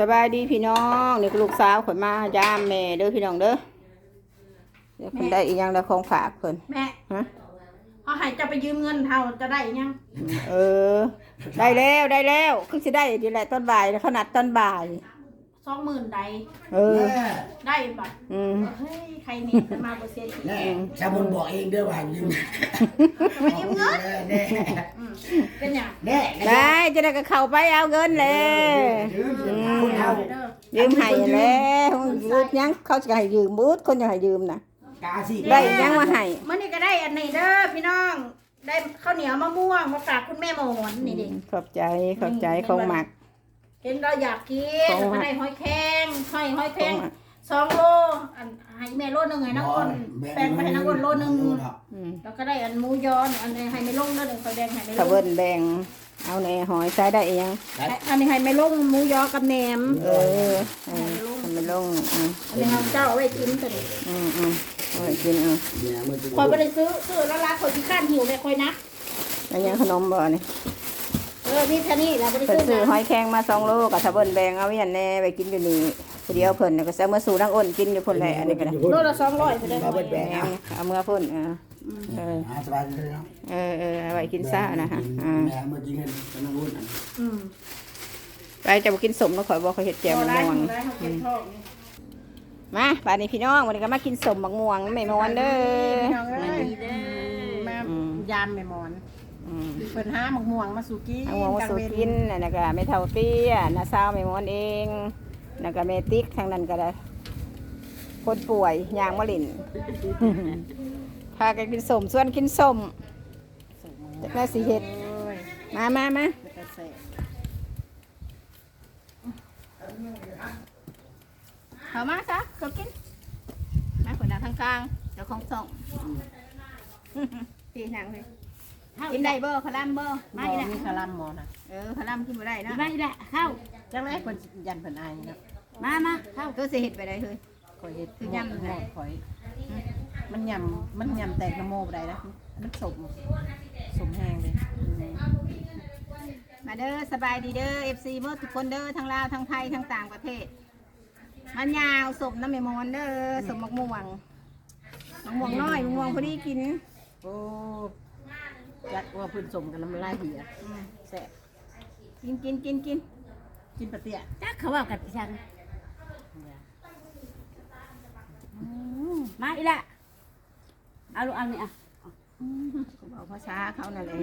สบายดีพี่น้องนี่ลูกสาวข่อยมายามแม่เด้อพี่น้องเด้อเดี๋ยวเพิ่นได้อีกอย่างแล้วของฝากเพิ่นแม่ฮะเขาให้จะไปยืมเงินเท่าจะได้ยังเออ ได้แล้วได้แล้วคือสิได้ดีแหละตอนบ่ายขนาดตอนบ่าย สองหมื่นใดเออ แน่ได้บัตรอืม เฮ้ยใครนี่จะมาเปอร์เซ็นต์อีกแน่ชาบุญบอกเองเด้อว่ายืมจะมายืมเงินแน่อืมเป็นอย่างแน่ได้จะได้ก็เข้าไปเอาเงินเลยยืมยืมคนเอา เด้อยืมให้แล้วยืมยังเขาจะให้ยืมบูดคนจะให้ยืมน่ะ กาสิได้ยังมาให้เมื่อนี้ก็ได้อันนี้เด้อพี่น้อง ได้ข้าวเหนียวมะม่วงมาฝากคุณแม่หมอนนี่ดิ ขอบใจขอบใจของหมัก เห็นเราอยากกินของหมักมาได้หอยแข็งหอยหอยขอแข็งงหมักสองโลอันให้แม่โลนึงไงนักคนแบ่งไปให้นักคนโลนึงอืมแล้วก็ได้อันหมูยอนอันนี้ให้ไม่ลงเด้อหนึ่งไฟแดงให้ไม่ลถ้าเบิ้งนแบ่งเอาในหอยใช้ได้อีกยังอันนี้ให้ไม่ลงหมูยอกับแหนม เออเออทำไปลงอืมอันนี้เราเจ้าเอาไว้กินตัวนี้อืมอืมเอาไปกินเอาเนี่ยมันจะคอยไปซื้อซื้อแล้วร้านคอยที่ข้านหิวเลยคอยนับแล้วยังขนมบ่นี่ เออนี่แค่นี้เราไปเพิ่นซื้อซื้อหนะอยแครงมาสองโลกับถ้าเบิ้นแบ่งเอาไว้อันแน่ไปกินอยู่นี่ผู้เดียวเพิ่นน่ะก็จะเมื่อสู่นางอ้นกินอยู่พุ่นแหละอันนี้ก็ได้โลละสองร้อยไปเลยมาเบิดแบงแบ่งอะเอาเมื่อพุ่นเออเออหาสบายเลยเนาะเออเออเอาไว้กินซ่านะฮะอ่าแม่เมื่อกี้เงินกันวุ่นอืมไปจะบ่กินสมแล้วข่อยบอกเขาเฮ็ดแจ่วมะร้านม่วงร้านเขาเก็บทองนี่มาป่านนี้พี่น้องวันนี้ก็มากินสมมะม่วงแม่มวนเด้อ น้องเอ้ยมายามแม่มอนอืม เปิดห้าหมกม่วงมาสู่กินเอาม่วงมาสู่กินนั่นนะก็แม่เฒ่าเตี้ยน้าสาวแม่มวนเองนั่นก็แม่ติ๊กทางนั้นก็ได้ คนป่วยยางมะลินพากันกินสมส่วนกินสมจากนั้นสีเห็ดโอ้ยมามามาแล้วก็แซ่บเอามาซะเขากินมาคนหน้าทางกลางเจ้าของส่งพี่นางเลย กินได้เบอร์ขลัมเบอร์ไม่ไม่ละละมีคารัมมอนะเออขลัมกินบ่ได้เนาะไม่ละเข้าจังไรคนยันเพิ่นอายเนาะมามาเข้าตัวสิเห็ดไปได้เฮ้ย ข่อยเฮ็ดคือยำ หมดข่อย มันยำมันยำแตกน้ำโมบได้นะมันสมสมแห้งเลยมาเด้อสบายดีเด้อ FC เมื่อทุกคนเด้อทั้งลาวทั้งไทยทั้งต่างประเทศ มันยาวสมน้ำแม่มอนเด้อสมมะม่วงมะม่วงน้อยมะม่วงพอดีกิน โอ้ จัดว่าเพื้นสมกันน้ำลายเหี่ยอืมแซ่บกินกินกินกินกินปลาเตี้ยจักเขาว่ากับพี่ชังมาอีละเอาลูกเอานี่อะเขาบอกภาษาเขานั่นแหละ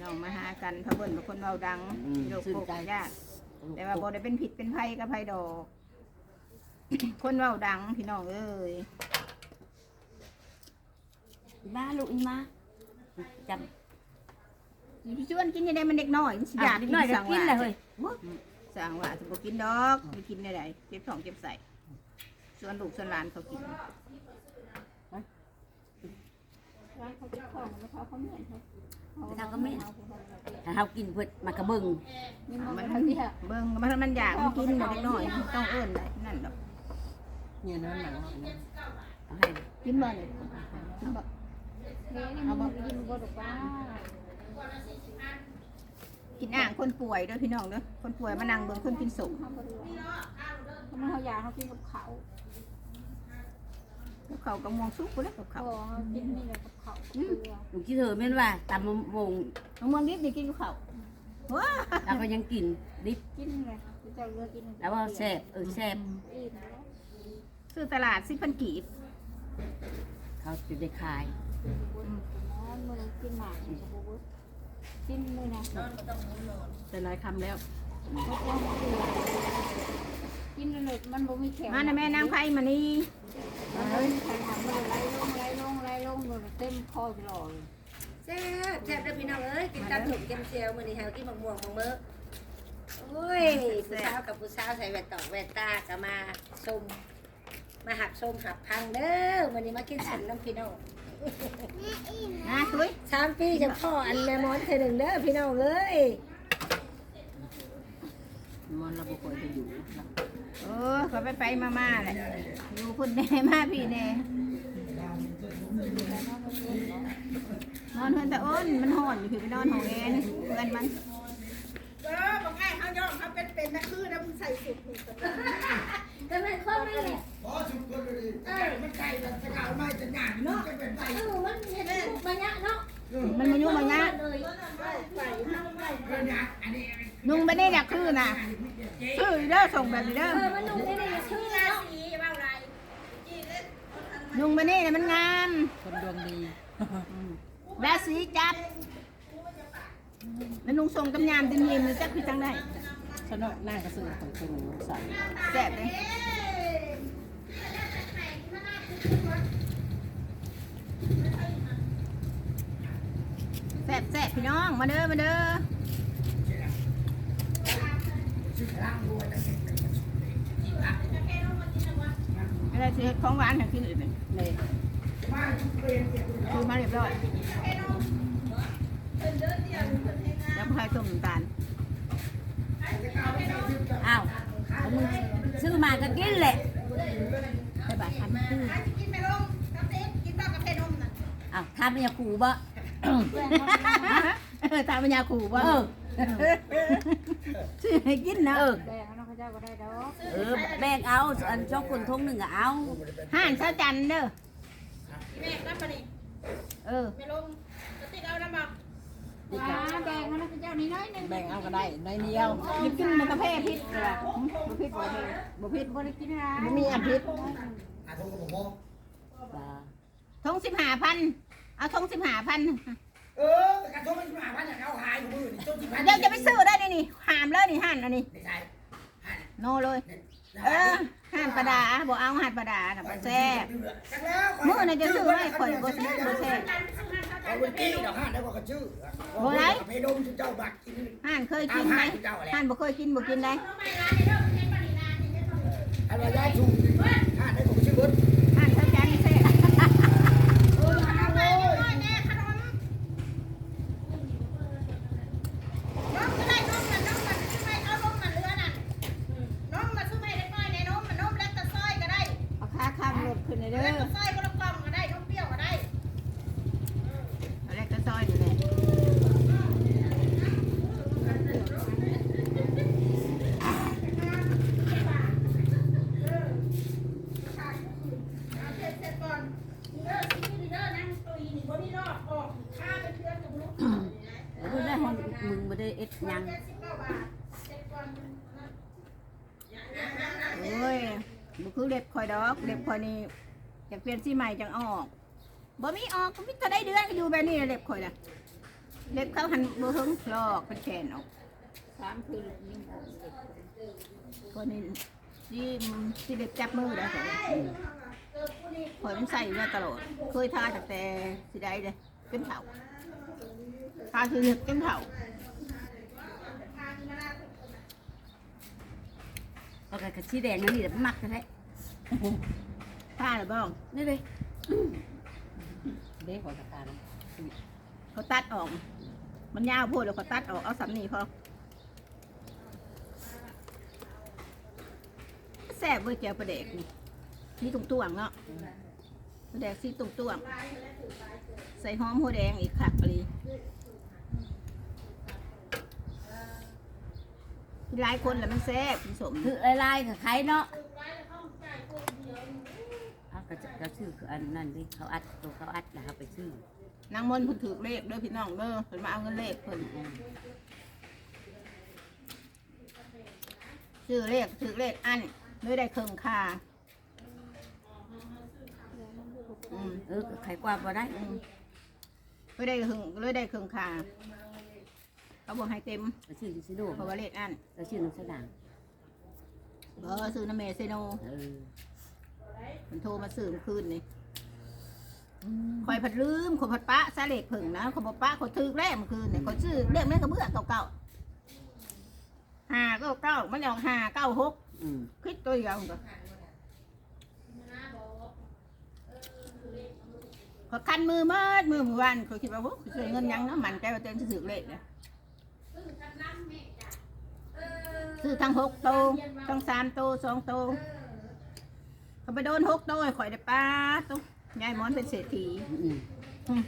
น้องมาหากันพระเบิ่นเป็นคนเบาดังโลกโกกยากแต่ว่าบ่ได้เป็นผิดเป็นภัยกับภัยดอก คนเว้าดังพี่น้องเอ้ย มาลูกอีมาจพี่ชวนกินยังไงมันเด็กน้อยมันสิำอยากนิดหน่อยก็สั่งกินว่าเลยเฮ้ยสั่งว่าสิบ่กินดอกไม่กินได้ไดเจ็บท้องเจ็บใส่ส่วนลูกส่วนหลานเขากินถ้าก็ไม่ถ้าเขากินเพื่อมากระเบิงมันเบิ่งมันมันอยากมันกินเด็กน้อยต้องเอิ้นได้นั่นดอกเนี่ยนั่นหนังเอาให้กินบ่เลย กินบ่เอาบ่กินอ่างคนป่วยเด้อพี่น้องเด้อคนป่วยมานั่งเบิ่งคนกินสมมันเขาอยากเขากินกับเขากับเขาวกับม่วงสุกกูแล้วกับเขาเขาบอกเขากินนี่แหละกับเขาเกลือลูกที่เธอแม่นว่าตำมะม่วงน้องม่วงดิบนี่กินกับเขาวว้าเราก็ยังกินดิบกินเลยเจ้าเลือกกินแล้วว่าแซ่บเออแซ่บอิ่มแล้วซื้อตลาดสิพันกีบเขาจะได้ขาย บนน้ำมันกินหมากกับบุบกินมือนะแต่หลายคำแล้วกินเลยมันบ่มีแขนมานะแม่นางไผ่มานี่มันบ่มีแขนมันไหลลงไหลลงไหลลงมันเต็มคอไปหล่อเลยแซ่บแซ่บเด้อพี่น้องเอ้ยกินตาถุงเกมเซียวมื้อนี้เฮากินมะม่วงมะเมื้อโอ้ยผู้สาวกับผู้สาวใส่แว่นตอกแว่นตาก็มาชมมาหักชมหักพังเด้อมื้อนี้มากินสันน้ำพี่น้อง นะคุยสามปีจะพ่ออันแม่มอนเธอหนึ่งเด้อพี่น้องเอ้ยมันเราบุคคลจะอยู่เออเขาไปไปมามาแหละอยู่พุ่นแน่มาพี่แน่นอนเพื่อนตะอ้นมันห่อนอยู่คือไปนอนของแอนเพื่อนมัน เออบอกง่าย เป็นเป็นนักคือนะมึงใส่สุดก็เป็นคนไม่แหละพอชุดก็เลยมันไก่แต่จะกาวไม่จะหยาเนาะเป็นไปเออมันเห็นลูกมันยะเนาะมันมายุ่งมายะนุ่งไปนี่เนี่ยคือน่ะคือเด้อส่งแบบนี้เด้อมันนุ่งได้เลยชื่อเนาะนุ่งไปนี่เนี่ยมันงามคนดวงดีราศีจับแล้วนุ่งทรงกำยามติมยิมจักพี่จังได้ ฉันว่าน่ากระสือของคุณใส่แซ่บเลยแซ่บแซ่บพี่น้อง มาเด้อ มาเด้อร่างด้วยแต่เป็นอะไรสิของหวานให้กินอีกเลยเลยบ้านทุกเนเกี่ยคือมาเรียบร้อยแล้วพายต้มน้ำตาล อ้าวเอามึงซื้อมาก็กินแหละได้บาทพันคืออ้าวทำเนี่ยขู่บ่เออตามปัญญาขู่ว่าเออซื้อให้กินนะเออแบ่งน้องเขาเจ้าก็ได้ดอกเออแบ่งเอาอันช่องคนทงหนึ่งอะเอาห้านเช้าจันทร์เด้อแม่รับมาดิเออไม่ลงกระติกเอาน้ำ มาว้าแบ่งน้องเขาเจ้านี่น้อยนึงแบ่งเอาก็ได้น้อยเดียวยิบกินมันกระเพาะพิษเลยล่ะบ่พิษบ่พิษบ่พิษบริกินอะไรบ่มีอันพิษอาทงกับผมบ่าทงสิบห้าพันเอาทงสิบห้าพันเออกระทงมันมาพันอย่างเอาหายอยู่มือนี่ต้นที่พันเดี๋ยวจะไปซื้อได้นี่นี่หามเลยนี่ห้านอันนี้ไม่ใช่หันโนเลย เออห้านประดาบ่เอาห้านประดาน่ะบ่แซ่บมื้อน่ะจะซื้อให้ข่อยบ่แซ่บบ่แซ่บ เอาไว้กี้ดอกห้านแล้วก็ชื่อเพดมเจ้าบัตรกินห้านเคยกินไหมห้านบ่เคยกินบ่กินได้ อะไรย้ายชูห้านได้ผมชื่อเบิร์ด ห้านเช้าจันทร์แซ่บ เอาขาข้างรถขึ้นเลยเด้อเอาแรกก็ซอยอยู่แหละเออได้ห้องมึงบ่ ได้เอ็ดหยังโอ้ยบ่คือเล็บคอยดอกเล็บคอยนี่อยากเปลี่ยนสีใหม่จังเอาออกบ่มีออกก็มีแต่ได้เดือนก็อยู่แบบนี้แหละเล็บคอยน่ะเล็บเขาหันบ่หึงลอกเป็นแขนออกสามคือยิ่งออกคนนี้ที่ที่เล็บจับมือได้ข่อยข่อยมันใส่มาตลอด เคยทาตั้งแต่สิได้เลยจนเฒ่าทาคือเล็บจนเฒ่า เอากระชีแดงนั่นนี่แหละมักแท้ทาหรือบ้องนี่เลยเด็กของกาเขาตัดออก มันยาวโพูดแล้วเขาตัดออกเอาสำนีพอแซ่บเว้ยแก้วประเด็กนี่สีตุ่งตวงเนาะประเด็กสีตุ่งตวง ใส่หอมหัวแดงอีกขักเลย หลายคนแหละมันแซ่บผสมคือลายๆกับใครเนาะเอากระจะกระชื่อคืออันนั้นดิเขาอัดตัวเขาอัดแล้วเขาไปชื่อนางมนต์เพิ่นถือเลขเด้อพี่น้องเด้อเพิ่นมาเอาเงินเลขเพิ่นซื้อเลขถือเลขอันด้วยได้เครื่องค่าอืมเออใครกว่าบ่ได้อืมเลยได้เครื่องเลยได้เครื่องค่า เขาบอกให้เต็มกระชื่อดิซิโดเพราะว่าเลขอันกระชื่อน้องสดางเออซื้อน้ำเมเซโนเออมันโทรมาซื้อเมื่อคืนนี่คอยผัดลืมคอยผัดปะซาเลขผึ่งนะคอยบอกปะคอยถือแรกเมื่อคืนนี่คอยซื้อเลขแม่กระเบื้อเก่าๆห้าเก้าเก้ามันออกห้าเก้าหกอืมคิดตัวเดียวก็ขอคันมือมืดมือมือวันเขาคิดว่าโอ้ยเงินยังเนาะมันใจว่าเต้นสื่อเลขเลย ซื้อทั้งหกโตวทั้งสามโตวสองโตวเขาไปโดนหกโตวให้ข่อยได้ป้าตัวยายหมอนเป็นเศรษฐีอืม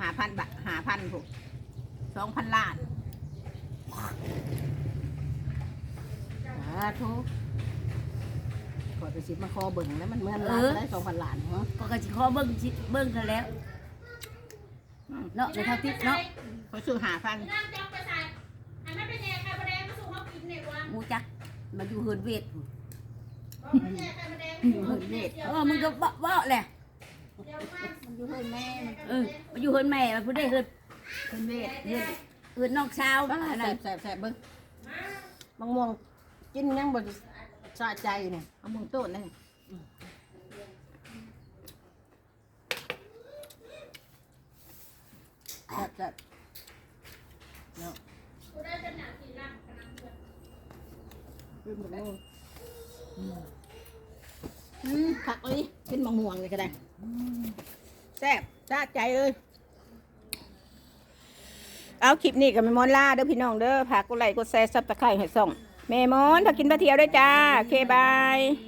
หาพันบาทหาพันผูกสองพันล้านสาธุขอไปสิมาคอเบิ่งแล้วมันเหมือนล้านได้สองพันล้านเหรอก็กะสิขอเบิ่งสิเบิ่งกันแล้ว เนาะในเท่าที่เนาะ เขาซื้อหาพัน หมูจักมาอยู่เฮือนเวทพุ่นอยู่เฮินเนตรเออมึงก็บ่บ่แหละมันอยู่เฮ้ยแม่มันเออมาอยู่เฮือนแม่มาพูดได้เฮือนเฮือนเวทเฮือนเฮือนน้องสาวบ้าอันแสนั้นบแสบแสบเบิ่งบางม่วงกินยังบ่สะใจเนี่ยเอามึงโต้นนั่นแสบแสบเนาะ กินบางม่วงอืมผักเลยกินมะม่วงเลยก็ได้แซ่บซาใจเลย เอาคลิปนี้กับแม่มอนล่าเด้อพี่น้องเด้อผักกดไลค์กดแชร์ซับตะไคร้ให้ส่องแม่มอนถ้ากินปลาเทียวด้วยจ้าโอเคบายอืม